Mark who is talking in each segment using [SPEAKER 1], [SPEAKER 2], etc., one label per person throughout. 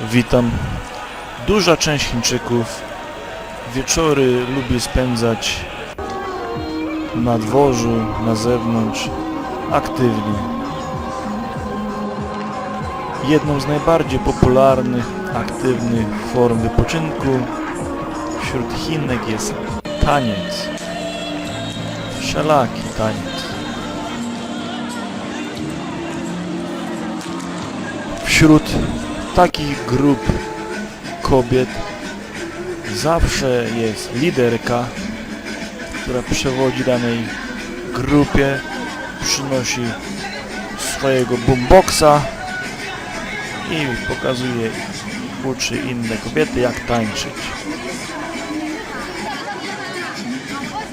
[SPEAKER 1] Witam. Duża część Chińczyków wieczory lubi spędzać na dworzu, na zewnątrz, aktywnie. Jedną z najbardziej popularnych, aktywnych form wypoczynku wśród Chinek jest taniec. Wszelaki taniec. Wśród takich grup kobiet zawsze jest liderka, która przewodzi danej grupie, przynosi swojego boomboxa i pokazuje, uczy inne kobiety jak tańczyć.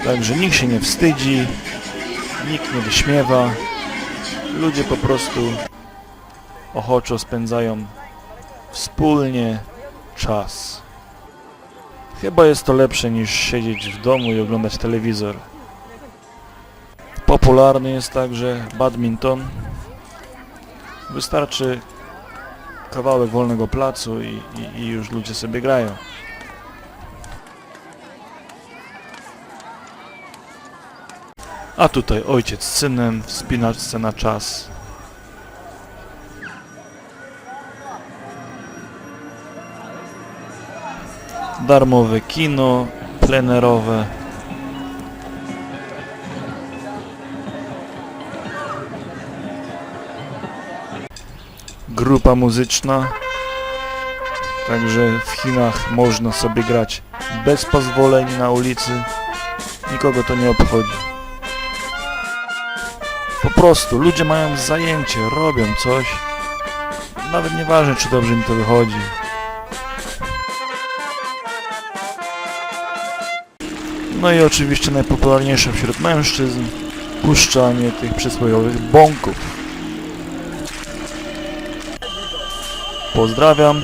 [SPEAKER 1] Także nikt się nie wstydzi, nikt nie wyśmiewa, ludzie po prostu ochoczo spędzają wspólnie czas. Chyba jest to lepsze niż siedzieć w domu i oglądać telewizor. Popularny jest także badminton. Wystarczy kawałek wolnego placu i, i, i już ludzie sobie grają. A tutaj ojciec z synem w spinaczce na czas. Darmowe kino, plenerowe. Grupa muzyczna. Także w Chinach można sobie grać bez pozwoleń na ulicy. Nikogo to nie obchodzi. Po prostu ludzie mają zajęcie, robią coś. Nawet nieważne czy dobrze im to wychodzi. No i oczywiście najpopularniejsze wśród mężczyzn puszczanie tych przysłowiowych bąków. Pozdrawiam.